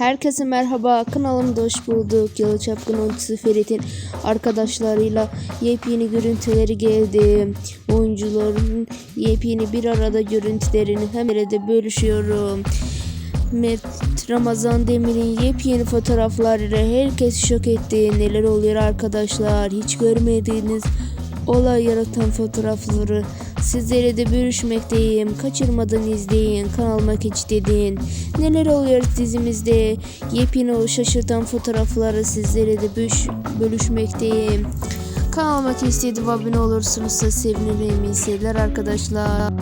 Herkese merhaba, kanalımda hoş bulduk. Yalı Çapkın Oyuncusu Ferit'in arkadaşlarıyla yepyeni görüntüleri geldi. Oyuncuların yepyeni bir arada görüntülerini hemen de bölüşüyorum. Mert Ramazan Demir'in yepyeni fotoğraflarıyla herkes şok etti. Neler oluyor arkadaşlar? Hiç görmediğiniz olay yaratan fotoğrafları sizlere de bölüşmekteyim. Kaçırmadan izleyin. Kanalıma dedin. Neler oluyor dizimizde? Yepyeni o şaşırtan fotoğrafları sizlere de böş, bölüşmekteyim. Kanalıma istedim abone olursunuz da sevinirim. İyi seyirler arkadaşlar.